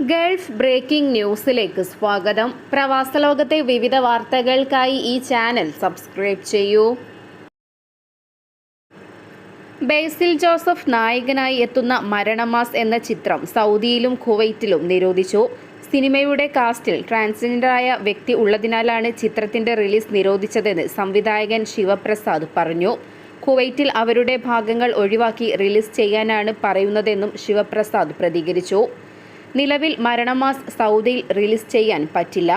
Gulf breaking ന്യൂസിലേക്ക് സ്വാഗതം. പ്രവാസ ലോകത്തെ വിവിധ വാർത്തകൾക്കായി ഈ ചാനൽ സബ്സ്ക്രൈബ് ചെയ്യൂ. ബേസിൽ ജോസഫ് നായകനായി എത്തുന്ന മരണമാസ് എന്ന ചിത്രം സൗദിയിലും കുവൈറ്റിലും നിരോധിച്ചു. സിനിമയുടെ കാസ്റ്റിൽ ട്രാൻസ്ജെൻഡറായ വ്യക്തി ഉള്ളതിനാലാണ് ചിത്രത്തിന്റെ റിലീസ് നിരോധിച്ചതെന്ന് സംവിധായകൻ ശിവപ്രസാദ് പറഞ്ഞു. കുവൈറ്റിൽ അവരുടെ ഭാഗങ്ങൾ ഒഴിവാക്കി റിലീസ് ചെയ്യാനാണ് പറയുന്നതെന്നും ശിവപ്രസാദ് പ്രതികരിച്ചു. നിലവിൽ മരണമാസ് സൗദിയിൽ റിലീസ് ചെയ്യാൻ പറ്റില്ല.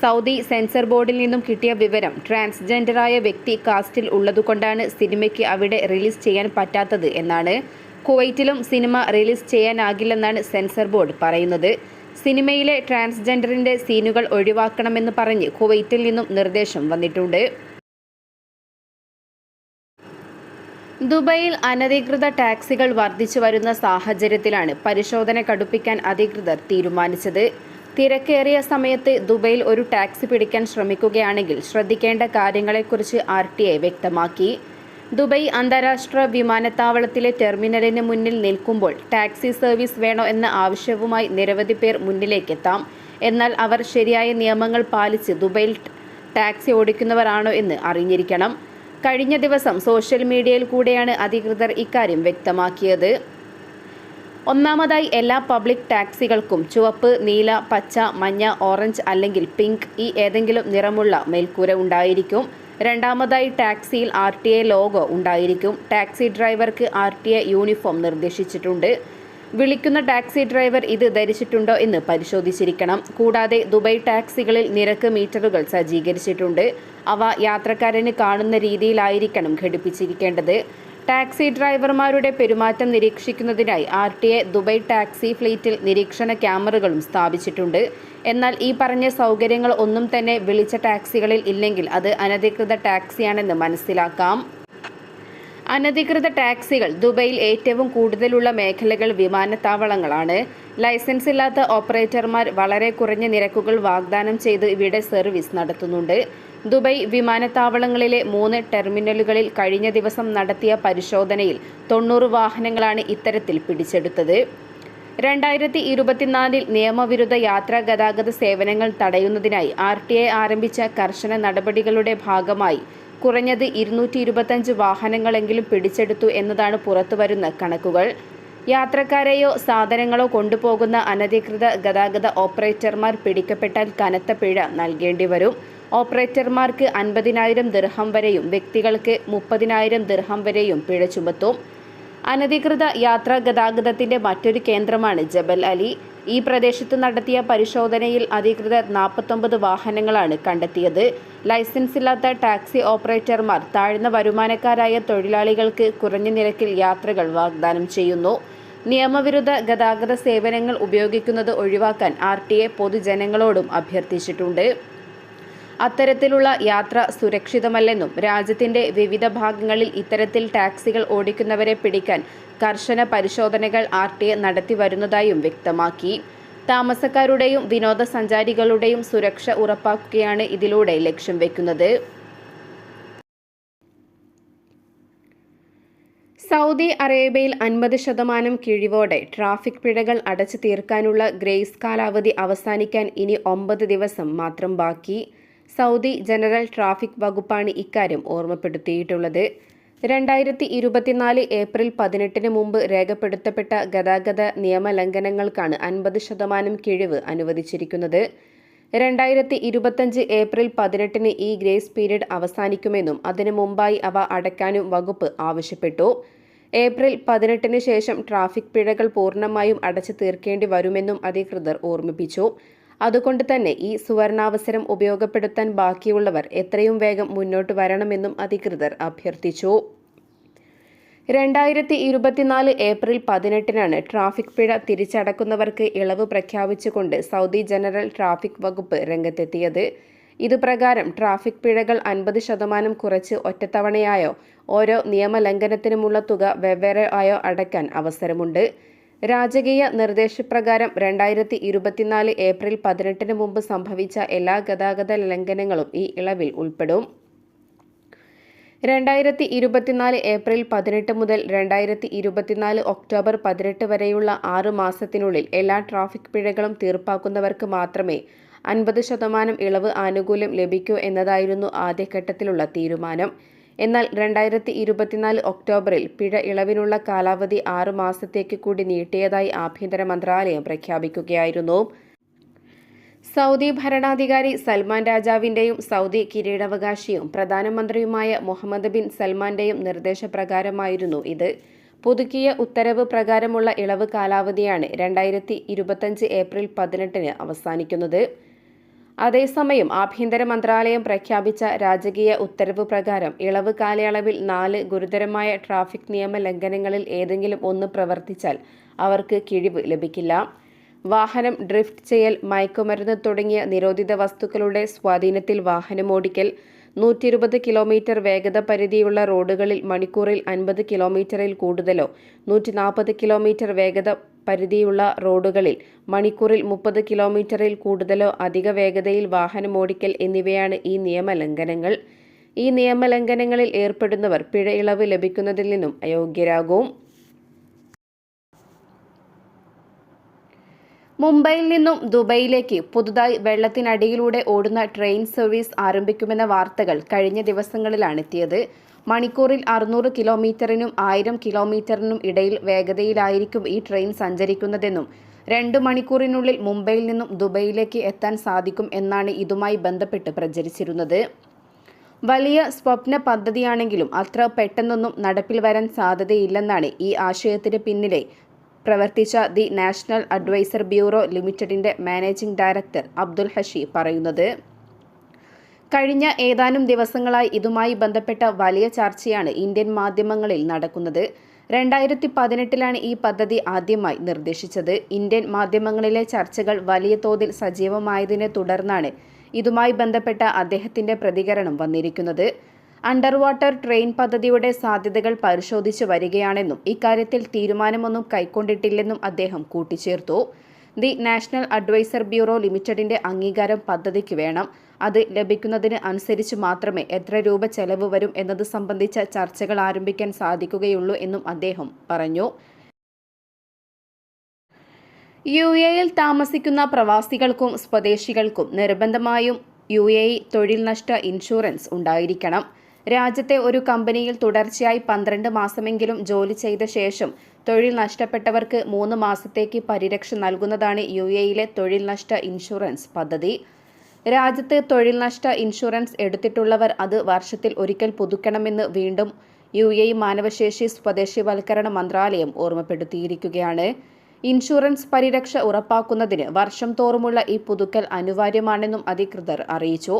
സൗദി സെൻസർ ബോർഡിൽ നിന്നും കിട്ടിയ വിവരം ട്രാൻസ്ജെൻഡറായ വ്യക്തി കാസ്റ്റിൽ ഉള്ളതുകൊണ്ടാണ് സിനിമയ്ക്ക് അവിടെ റിലീസ് ചെയ്യാൻ പറ്റാത്തത് എന്നാണ്. കുവൈറ്റിലും സിനിമ റിലീസ് ചെയ്യാനാകില്ലെന്നാണ് സെൻസർ ബോർഡ് പറയുന്നത്. സിനിമയിലെ ട്രാൻസ്ജെൻഡറിന്റെ സീനുകൾ ഒഴിവാക്കണമെന്ന് പറഞ്ഞ് കുവൈറ്റിൽ നിന്നും നിർദ്ദേശം വന്നിട്ടുണ്ട്. ദുബൈയിൽ അനധികൃത ടാക്സികൾ വർദ്ധിച്ചു വരുന്ന സാഹചര്യത്തിലാണ് പരിശോധന കടുപ്പിക്കാൻ അധികൃതർ തീരുമാനിച്ചത്. തിരക്കേറിയ സമയത്ത് ദുബൈയിൽ ഒരു ടാക്സി പിടിക്കാൻ ശ്രമിക്കുകയാണെങ്കിൽ ശ്രദ്ധിക്കേണ്ട കാര്യങ്ങളെക്കുറിച്ച് ആർ ടി ഐ വ്യക്തമാക്കി. ദുബൈ അന്താരാഷ്ട്ര വിമാനത്താവളത്തിലെ ടെർമിനലിന് മുന്നിൽ നിൽക്കുമ്പോൾ ടാക്സി സർവീസ് വേണോ എന്ന ആവശ്യവുമായി നിരവധി പേർ മുന്നിലേക്കെത്താം. എന്നാൽ അവർ ശരിയായ നിയമങ്ങൾ പാലിച്ച് ദുബൈയിൽ ടാക്സി ഓടിക്കുന്നവരാണോ എന്ന് അറിഞ്ഞിരിക്കണം. കഴിഞ്ഞ ദിവസം സോഷ്യൽ മീഡിയയിൽ കൂടെയാണ് അധികൃതർ ഇക്കാര്യം വ്യക്തമാക്കിയത്. ഒന്നാമതായി എല്ലാ പബ്ലിക് ടാക്സികൾക്കും ചുവപ്പ് നീല പച്ച മഞ്ഞ ഓറഞ്ച് അല്ലെങ്കിൽ പിങ്ക് ഈ ഏതെങ്കിലും നിറമുള്ള മേൽക്കൂര ഉണ്ടായിരിക്കും. രണ്ടാമതായി ടാക്സിയിൽ ആർ ടി എ ലോഗോ ഉണ്ടായിരിക്കും. ടാക്സി ഡ്രൈവർക്ക് ആർ ടി എ യൂണിഫോം നിർദ്ദേശിച്ചിട്ടുണ്ട്. വിളിക്കുന്ന ടാക്സി ഡ്രൈവർ ഇത് ധരിച്ചിട്ടുണ്ടോ എന്ന് പരിശോധിച്ചിരിക്കണം. കൂടാതെ ദുബൈ ടാക്സികളിൽ നിരക്ക് മീറ്ററുകൾ സജ്ജീകരിച്ചിട്ടുണ്ട്. അവ യാത്രക്കാരന് കാണുന്ന രീതിയിലായിരിക്കണം ഘടിപ്പിച്ചിരിക്കേണ്ടത്. ടാക്സി ഡ്രൈവർമാരുടെ പെരുമാറ്റം നിരീക്ഷിക്കുന്നതിനായി R T A Dubai taxi ഫ്ലീറ്റിൽ നിരീക്ഷണ ക്യാമറകളും സ്ഥാപിച്ചിട്ടുണ്ട്. എന്നാൽ ഈ പറഞ്ഞ സൗകര്യങ്ങൾ ഒന്നും തന്നെ വിളിച്ച ടാക്സികളിൽ ഇല്ലെങ്കിൽ അത് അനധികൃത ടാക്സിയാണെന്ന് മനസ്സിലാക്കാം. അനധികൃത ടാക്സികൾ ദുബൈയിൽ ഏറ്റവും കൂടുതലുള്ള മേഖലകൾ വിമാനത്താവളങ്ങളാണ്. ലൈസൻസ് ഇല്ലാത്ത ഓപ്പറേറ്റർമാർ വളരെ കുറഞ്ഞ നിരക്കുകൾ വാഗ്ദാനം ചെയ്ത് ഇവിടെ സർവീസ് നടത്തുന്നുണ്ട്. ദുബൈ വിമാനത്താവളങ്ങളിലെ മൂന്ന് ടെർമിനലുകളിൽ കഴിഞ്ഞ ദിവസം നടത്തിയ പരിശോധനയിൽ തൊണ്ണൂറ് വാഹനങ്ങളാണ് ഇത്തരത്തിൽ പിടിച്ചെടുത്തത്. രണ്ടായിരത്തി ഇരുപത്തിനാലിൽ നിയമവിരുദ്ധ യാത്രാ ഗതാഗത സേവനങ്ങൾ തടയുന്നതിനായി ആർ ടി ഐ ആരംഭിച്ച കർശന നടപടികളുടെ ഭാഗമായി കുറഞ്ഞത് ഇരുന്നൂറ്റി ഇരുപത്തഞ്ച് വാഹനങ്ങളെങ്കിലും പിടിച്ചെടുത്തു എന്നതാണ് പുറത്തുവരുന്ന കണക്കുകൾ. യാത്രക്കാരെയോ സാധനങ്ങളോ കൊണ്ടുപോകുന്ന അനധികൃത ഗതാഗത ഓപ്പറേറ്റർമാർ പിടിക്കപ്പെട്ടാൽ കനത്ത പിഴ നൽകേണ്ടി വരും ഓപ്പറേറ്റർമാർക്ക് അൻപതിനായിരം ദിർഹം വരെയും വ്യക്തികൾക്ക് മുപ്പതിനായിരം ദിർഹം വരെയും പിഴ ചുമത്തും. അനധികൃത യാത്രാ ഗതാഗതത്തിന്റെ മറ്റൊരു കേന്ദ്രമാണ് ജബൽ അലി. ഈ പ്രദേശത്ത് നടത്തിയ പരിശോധനയിൽ അധികൃതർ നാൽപ്പത്തൊമ്പത് വാഹനങ്ങളാണ് കണ്ടെത്തിയത്. ലൈസൻസ് ഇല്ലാത്ത ടാക്സി ഓപ്പറേറ്റർമാർ താഴ്ന്ന വരുമാനക്കാരായ തൊഴിലാളികൾക്ക് കുറഞ്ഞ നിരക്കിൽ യാത്രകൾ വാഗ്ദാനം ചെയ്യുന്നു. നിയമവിരുദ്ധ ഗതാഗത സേവനങ്ങൾ ഉപയോഗിക്കുന്നത് ഒഴിവാക്കാൻ ആർ ടി എ പൊതുജനങ്ങളോടും അഭ്യർത്ഥിച്ചിട്ടുണ്ട്. അത്തരത്തിലുള്ള യാത്ര സുരക്ഷിതമല്ലെന്നും രാജ്യത്തിന്റെ വിവിധ ഭാഗങ്ങളിൽ ഇത്തരത്തിൽ ടാക്സികൾ ഓടിക്കുന്നവരെ പിടിക്കാൻ കർശന പരിശോധനകൾ ആർ ടി എ നടത്തി വരുന്നതായും വ്യക്തമാക്കി. താമസക്കാരുടെയും വിനോദസഞ്ചാരികളുടെയും സുരക്ഷ ഉറപ്പാക്കുകയാണ് ഇതിലൂടെ ലക്ഷ്യം വെക്കുന്നത്. സൗദി അറേബ്യയിൽ അൻപത് ശതമാനം കിഴിവോടെ ട്രാഫിക് പിഴകൾ അടച്ചു തീർക്കാനുള്ള ഗ്രേസ് കാലാവധി അവസാനിക്കാൻ ഇനി ഒമ്പത് ദിവസം മാത്രം ബാക്കി. സൗദി ജനറൽ ട്രാഫിക് വകുപ്പാണ് ഇക്കാര്യം ഓർമ്മപ്പെടുത്തിയിട്ടുള്ളത്. രണ്ടായിരത്തി ഇരുപത്തിനാല് ഏപ്രിൽ പതിനെട്ടിന് മുമ്പ് രേഖപ്പെടുത്തപ്പെട്ട ഗതാഗത നിയമലംഘനങ്ങൾക്കാണ് അൻപത് ശതമാനം കിഴിവ് അനുവദിച്ചിരിക്കുന്നത്. രണ്ടായിരത്തി ഇരുപത്തഞ്ച് ഏപ്രിൽ പതിനെട്ടിന് ഈ ഗ്രേസ് പീരീഡ് അവസാനിക്കുമെന്നും അതിനു മുമ്പായി അവ അടയ്ക്കാനും വകുപ്പ് ആവശ്യപ്പെട്ടു. ഏപ്രിൽ പതിനെട്ടിന് ശേഷം ട്രാഫിക് പിഴകൾ പൂർണമായും അടച്ചു തീർക്കേണ്ടി വരുമെന്നും അധികൃതർ ഓർമ്മിപ്പിച്ചു. അതുകൊണ്ട് തന്നെ ഈ സുവർണാവസരം ഉപയോഗപ്പെടുത്താൻ ബാക്കിയുള്ളവർ എത്രയും വേഗം മുന്നോട്ട് വരണമെന്നും അധികൃതർ അഭ്യർത്ഥിച്ചു. രണ്ടായിരത്തി ഇരുപത്തിനാല് ഏപ്രിൽ പതിനെട്ടിനാണ് ട്രാഫിക് പിഴ തിരിച്ചടക്കുന്നവർക്ക് ഇളവ് പ്രഖ്യാപിച്ചുകൊണ്ട് സൗദി ജനറൽ ട്രാഫിക് വകുപ്പ് രംഗത്തെത്തിയത്. ഇതുപ്രകാരം ട്രാഫിക് പിഴകൾ അൻപത് ശതമാനം കുറച്ച് ഒറ്റത്തവണയായോ ഓരോ നിയമലംഘനത്തിനുമുള്ള തുക വെവ്വേറെ ആയോ അടയ്ക്കാൻ അവസരമുണ്ട്. രാജകീയ നിർദ്ദേശപ്രകാരം രണ്ടായിരത്തി ഇരുപത്തിനാല് ഏപ്രിൽ പതിനെട്ടിന് മുമ്പ് സംഭവിച്ച എല്ലാ ഗതാഗത ലംഘനങ്ങളും ഈ ഇളവിൽ ഉൾപ്പെടും. രണ്ടായിരത്തി ഇരുപത്തിനാല് ഏപ്രിൽ പതിനെട്ട് മുതൽ രണ്ടായിരത്തി ഇരുപത്തിനാല് ഒക്ടോബർ പതിനെട്ട് വരെയുള്ള ആറ് മാസത്തിനുള്ളിൽ എല്ലാ ട്രാഫിക് പിഴകളും തീർപ്പാക്കുന്നവർക്ക് മാത്രമേ അൻപത് ശതമാനം ഇളവ് ആനുകൂല്യം ലഭിക്കൂ എന്നതായിരുന്നു ആദ്യഘട്ടത്തിലുള്ള തീരുമാനം. എന്നാൽ രണ്ടായിരത്തി ഇരുപത്തിനാല് ഒക്ടോബറിൽ പിഴ ഇളവിനുള്ള കാലാവധി ആറു മാസത്തേക്ക് കൂടി നീട്ടിയതായി ആഭ്യന്തര മന്ത്രാലയം പ്രഖ്യാപിക്കുകയായിരുന്നു. സൗദി ഭരണാധികാരി സൽമാൻ രാജാവിന്റെയും സൗദി കിരീടാവകാശിയും പ്രധാനമന്ത്രിയുമായ മുഹമ്മദ് ബിൻ സൽമാന്റെയും നിർദ്ദേശപ്രകാരമായിരുന്നു ഇത്. പുതുക്കിയ ഉത്തരവ് പ്രകാരമുള്ള ഇളവ് കാലാവധിയാണ് രണ്ടായിരത്തി ഏപ്രിൽ പതിനെട്ടിന് അവസാനിക്കുന്നത്. അതേസമയം ആഭ്യന്തര മന്ത്രാലയം പ്രഖ്യാപിച്ച രാജകീയ ഉത്തരവ് പ്രകാരം ഇളവ് കാലയളവിൽ നാല് ഗുരുതരമായ ട്രാഫിക് നിയമ ലംഘനങ്ങളിൽ ഏതെങ്കിലും ഒന്ന് പ്രവർത്തിച്ചാൽ അവർക്ക് കിഴിവ് ലഭിക്കില്ല. വാഹനം ഡ്രിഫ്റ്റ് ചെയ്യൽ മയക്കുമരുന്ന് തുടങ്ങിയ നിരോധിത വസ്തുക്കളുടെ സ്വാധീനത്തിൽ വാഹനമോടിക്കൽ നൂറ്റി ഇരുപത് കിലോമീറ്റർ വേഗത പരിധിയുള്ള റോഡുകളിൽ മണിക്കൂറിൽ അൻപത് കിലോമീറ്ററിൽ കൂടുതലോ നൂറ്റി നാൽപ്പത് കിലോമീറ്റർ വേഗത പരിധിയുള്ള റോഡുകളിൽ മണിക്കൂറിൽ മുപ്പത് കിലോമീറ്ററിൽ കൂടുതലോ അധിക വേഗതയിൽ വാഹനമോടിക്കൽ എന്നിവയാണ് ഈ നിയമലംഘനങ്ങൾ. ഈ നിയമലംഘനങ്ങളിൽ ഏർപ്പെടുന്നവർ പിഴ ഇളവ് ലഭിക്കുന്നതിൽ നിന്നും അയോഗ്യരാകും. മുംബൈയിൽ നിന്നും ദുബൈയിലേക്ക് പുതുതായി വെള്ളത്തിനടിയിലൂടെ ഓടുന്ന ട്രെയിൻ സർവീസ് ആരംഭിക്കുമെന്ന വാർത്തകൾ കഴിഞ്ഞ ദിവസങ്ങളിലാണ് എത്തിയത് മണിക്കൂറിൽ അറുന്നൂറ് കിലോമീറ്ററിനും ആയിരം കിലോമീറ്ററിനും ഇടയിൽ വേഗതയിലായിരിക്കും ഈ ട്രെയിൻ സഞ്ചരിക്കുന്നതെന്നും രണ്ട് മണിക്കൂറിനുള്ളിൽ മുംബൈയിൽ നിന്നും ദുബൈയിലേക്ക് എത്താൻ സാധിക്കും എന്നാണ് ഇതുമായി ബന്ധപ്പെട്ട് പ്രചരിച്ചിരുന്നത്. വലിയ സ്വപ്ന പദ്ധതിയാണെങ്കിലും അത്ര പെട്ടെന്നൊന്നും നടപ്പിൽ വരാൻ സാധ്യതയില്ലെന്നാണ് ഈ ആശയത്തിന് പിന്നിലെ പ്രവർത്തിച്ച ദി നാഷണൽ അഡ്വൈസർ ബ്യൂറോ ലിമിറ്റഡിന്റെ മാനേജിംഗ് ഡയറക്ടർ അബ്ദുൽ ഹഷി പറയുന്നത്. കഴിഞ്ഞ ഏതാനും ദിവസങ്ങളായി ഇതുമായി ബന്ധപ്പെട്ട വലിയ ചർച്ചയാണ് ഇന്ത്യൻ മാധ്യമങ്ങളിൽ നടക്കുന്നത്. രണ്ടായിരത്തി പതിനെട്ടിലാണ് ഈ പദ്ധതി ആദ്യമായി നിർദ്ദേശിച്ചത്. ഇന്ത്യൻ മാധ്യമങ്ങളിലെ ചർച്ചകൾ വലിയ തോതിൽ സജീവമായതിനെ തുടർന്നാണ് ഇതുമായി ബന്ധപ്പെട്ട അദ്ദേഹത്തിന്റെ പ്രതികരണം വന്നിരിക്കുന്നത്. അണ്ടർ വാട്ടർ ട്രെയിൻ പദ്ധതിയുടെ സാധ്യതകൾ പരിശോധിച്ചു വരികയാണെന്നും ഇക്കാര്യത്തിൽ തീരുമാനമൊന്നും കൈക്കൊണ്ടിട്ടില്ലെന്നും അദ്ദേഹം കൂട്ടിച്ചേർത്തു. ദി നാഷണൽ അഡ്വൈസർ ബ്യൂറോ ലിമിറ്റഡിന്റെ അംഗീകാരം പദ്ധതിക്ക് വേണം. അത് ലഭിക്കുന്നതിന് അനുസരിച്ച് മാത്രമേ എത്ര രൂപ ചെലവ് വരും എന്നത് സംബന്ധിച്ച ചർച്ചകൾ ആരംഭിക്കാൻ സാധിക്കുകയുള്ളൂ എന്നും അദ്ദേഹം പറഞ്ഞു. യു എയിൽ താമസിക്കുന്ന പ്രവാസികൾക്കും സ്വദേശികൾക്കും നിർബന്ധമായും യു എ തൊഴിൽ നഷ്ട ഇൻഷുറൻസ് ഉണ്ടായിരിക്കണം. രാജ്യത്തെ ഒരു കമ്പനിയിൽ തുടർച്ചയായി പന്ത്രണ്ട് മാസമെങ്കിലും ജോലി ചെയ്ത ശേഷം തൊഴിൽ നഷ്ടപ്പെട്ടവർക്ക് മൂന്ന് മാസത്തേക്ക് പരിരക്ഷ നൽകുന്നതാണ് യു എയിലെ തൊഴിൽ നഷ്ട ഇൻഷുറൻസ് പദ്ധതി. രാജ്യത്ത് തൊഴിൽ നഷ്ട ഇൻഷുറൻസ് എടുത്തിട്ടുള്ളവർ അത് വർഷത്തിൽ ഒരിക്കൽ പുതുക്കണമെന്ന് വീണ്ടും യു എ മാനവശേഷി സ്വദേശിവൽക്കരണ മന്ത്രാലയം ഓർമ്മപ്പെടുത്തിയിരിക്കുകയാണ്. ഇൻഷുറൻസ് പരിരക്ഷ ഉറപ്പാക്കുന്നതിന് വർഷം തോറുമുള്ള ഈ പുതുക്കൽ അനിവാര്യമാണെന്നും അധികൃതർ അറിയിച്ചു.